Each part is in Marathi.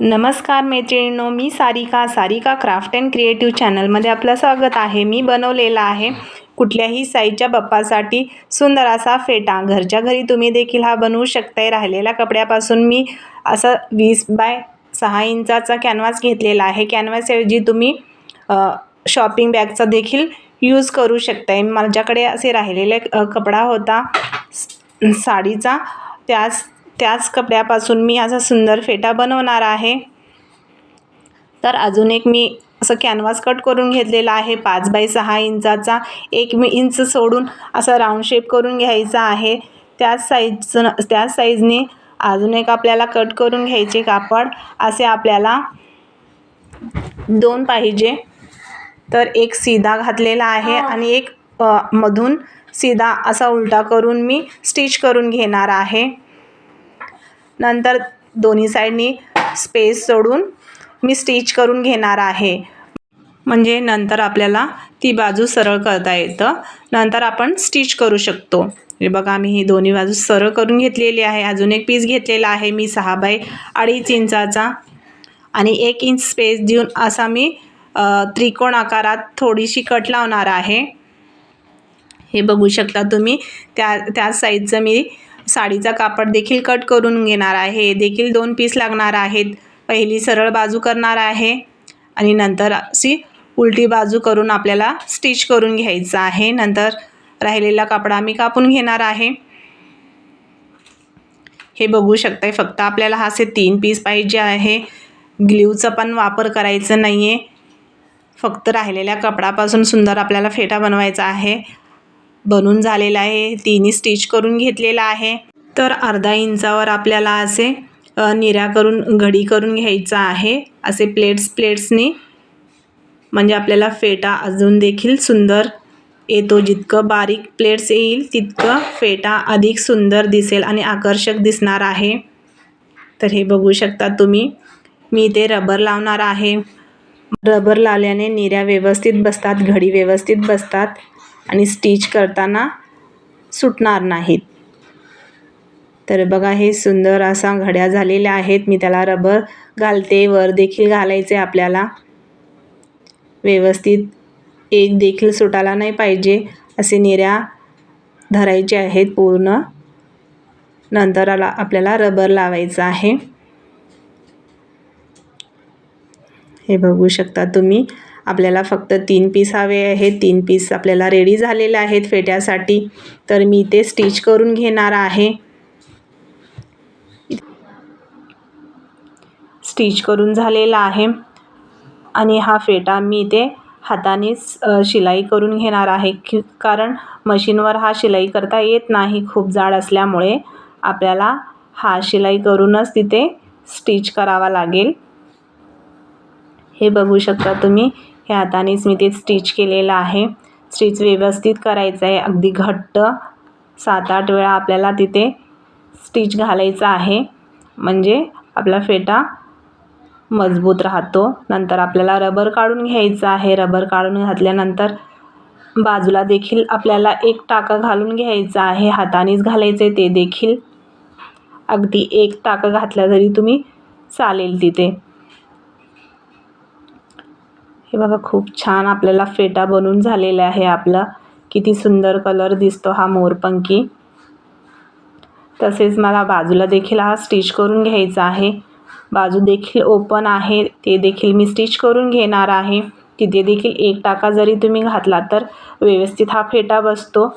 नमस्कार मैत्रिणींनो मी Sarika. Sarika craft and creative चॅनलमध्ये आपलं स्वागत आहे. मी बनवलेला आहे कुठल्याही साईजच्या बप्पासाठी सुंदर असा फेटा. घरच्या घरी तुम्ही देखील हा बनवू शकताय. राहिलेल्या कपड्यापासून मी असा वीस बाय सहा इंचाचा कॅनव्हास घेतलेला आहे. कॅनव्हासऐवजी तुम्ही शॉपिंग बॅगचा देखील यूज करू शकताय. माझ्याकडे असे राहिलेले कपडा होता साडीचा. त्यास त्याच कपड्यापासून मी असा सुंदर फेटा बनवणार आहे. तर अजून एक मी असं कॅनव्हास कट करून घेतलेला आहे. पाच बाय सहा इंचाचा एक मी इंच सोडून असं राऊंड शेप करून घ्यायचा आहे. त्याच साईजचं त्याच साईजने अजून एक आपल्याला कट करून घ्यायचे कापड. असे आपल्याला दोन पाहिजे. तर एक सीधा घातलेला आहे आणि एक मधून सीधा असा उलटा करून मी स्टिच करून घेणार आहे. नंतर दोन्ही साईडनी स्पेस सोडून मी स्टिच करून घेणार आहे. म्हणजे नंतर आपल्याला ती बाजू सरळ करता येतं. नंतर आपण स्टिच करू शकतो. हे बघा मी ही दोन्ही बाजू सरळ करून घेतलेली आहे. अजून एक पीस घेतलेला आहे मी सहा बाय अडीच इंचाचा. आणि एक इंच स्पेस देऊन असा मी त्रिकोण आकारात थोडीशी कट लावणार आहे. हे बघू शकता तुम्ही. त्या त्या साईजचं मी साडीचा कापड देखील कट करून घेणार आहे. देखील दोन पीस लागणार आहेत. पहिली सरळ बाजू करणार आहे. आणि नंतर अशी उलटी बाजू करून आपल्याला स्टिच करून घ्यायचं आहे. नंतर राहिलेला कपडा मी कापून घेणार आहे. हे बघू शकताय फक्त आपल्याला हा असे तीन पीस पाहिजे आहे. ग्ल्यूचा पण वापर करायचा नाही आहे फक्त राहिलेल्या कपडापासून सुंदर आपल्याला फेटा बनवायचा आहे. बनून झालेला आहे. तिन्ही स्टिच करून घेतलेला आहे. तर अर्धा इंचावर आपल्याला असे निऱ्या करून घडी करून घ्यायचा आहे. असे प्लेट्स प्लेट्सनी म्हणजे आपल्याला फेटा अजून देखील सुंदर येतो. जितकं बारीक प्लेट्स येईल तितकं फेटा अधिक सुंदर दिसेल आणि आकर्षक दिसणार आहे. तर हे बघू शकता तुम्ही. मी इथे रबर लावणार आहे. रबर लावल्याने निऱ्या व्यवस्थित बसतात घडी व्यवस्थित बसतात. आणि स्टिच करताना सुटणार नाहीत. तर बघा हे सुंदर असा घड्या झालेल्या आहेत. मी त्याला रबर घालते. वर देखील घालायचे आपल्याला. व्यवस्थित एक देखील सुटायला नाही पाहिजे. असे निऱ्या धरायचे आहेत पूर्ण. नंतर आला आपल्याला रबर लावायचा आहे. हे बघू शकता तुम्ही. आपल्याला फक्त तीन पीस हवे आहेत. तीन पीस आपल्याला रेडी झालेले आहेत फेट्यासाठी. तर मी ते स्टिच करून घेणार आहे. स्टिच करून झालेला आहे. आणि हा फेटा मी इथे हातानेच शिलाई करून घेणार आहे. की कारण मशीनवर हा शिलाई करता येत नाही. खूप जाड असल्यामुळे आपल्याला हा शिलाई करूनच तिथे स्टिच करावा लागेल. हे बघू शकता तुम्ही. हे हातानेच मी ते स्टिच केलेलं आहे. स्टिच व्यवस्थित करायचं आहे. अगदी घट्ट सात आठ वेळा आपल्याला तिथे स्टिच घालायचं आहे. म्हणजे आपला फेटा मजबूत राहतो. नंतर आपल्याला रबर काढून घ्यायचं आहे. रबर काढून घातल्यानंतर बाजूला देखील आपल्याला एक टाका घालून घ्यायचा आहे. हातानेच घालायचे ते देखील. अगदी एक टाका घातला तरी तुम्ही चालेल तिथे. हे बघा खूप छान आपल्याला फेटा बनून झालेला आहे आपला. किती सुंदर कलर दिसतो हा मोरपंखी तसेच मला बाजूला देखील हा स्टिच करून घ्यायचा आहे. बाजू देखील ओपन आहे ते देखील मी स्टिच करून घेणार आहे. तिथे देखील एक टाका जरी तुम्ही घातला तर व्यवस्थित हा फेटा बसतो.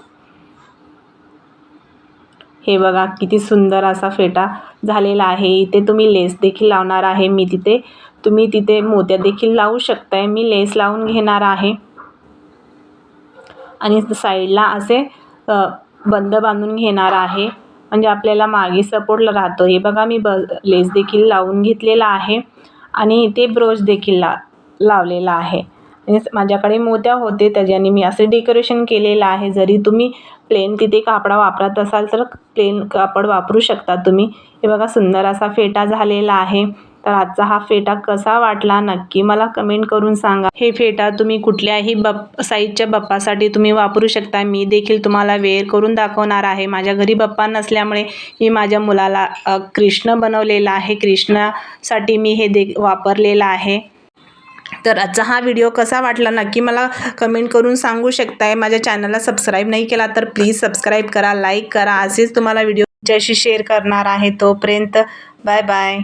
हे बघा किती सुंदर असा फेटा झालेला आहे. इथे तुम्ही लेस देखील लावणार आहे मी तिथे. तुम्ही तिथे मोत्या देखील लावू शकताय. मी लेस लावून घेणार आहे. आणि साईडला असे बंद बांधून घेणार आहे. म्हणजे आपल्याला मागे सपोर्टला राहतो. हे बघा मी ब लेस देखील लावून घेतलेला आहे. आणि इथे ब्रोच देखील ला लावलेला आहे. माझ्याकडे मोत्या होते त्याच्याने मी असे डेकोरेशन केलेलं आहे. जरी तुम्ही प्लेन तिथे कापडा वापरत असाल तर प्लेन कापड वापरू शकता तुम्ही. हे बघा सुंदर असा फेटा झालेला आहे. तर आजचा हा फेटा कसा वाटला नक्की मला कमेंट करून सांगा. हे फेटा तुम्ही कुठल्याही बप साईजच्या बप्पासाठी तुम्ही वापरू शकता. मी देखील तुम्हाला वेअर करून दाखवणार आहे. माझ्या घरी बप्पा नसल्यामुळे मी माझ्या मुलाला कृष्ण बनवलेला आहे. कृष्णासाठी मी हे दे वापरलेलं आहे. तर आजचा हा व्हिडिओ कसा वाटला नक्की मला कमेंट करून सांगू शकताय. माझ्या चॅनलला सबस्क्राईब नाही केला तर प्लीज सबस्क्राईब करा लाईक करा. असेच तुम्हाला व्हिडिओ ज्याशी शेअर करणार आहे तोपर्यंत बाय बाय.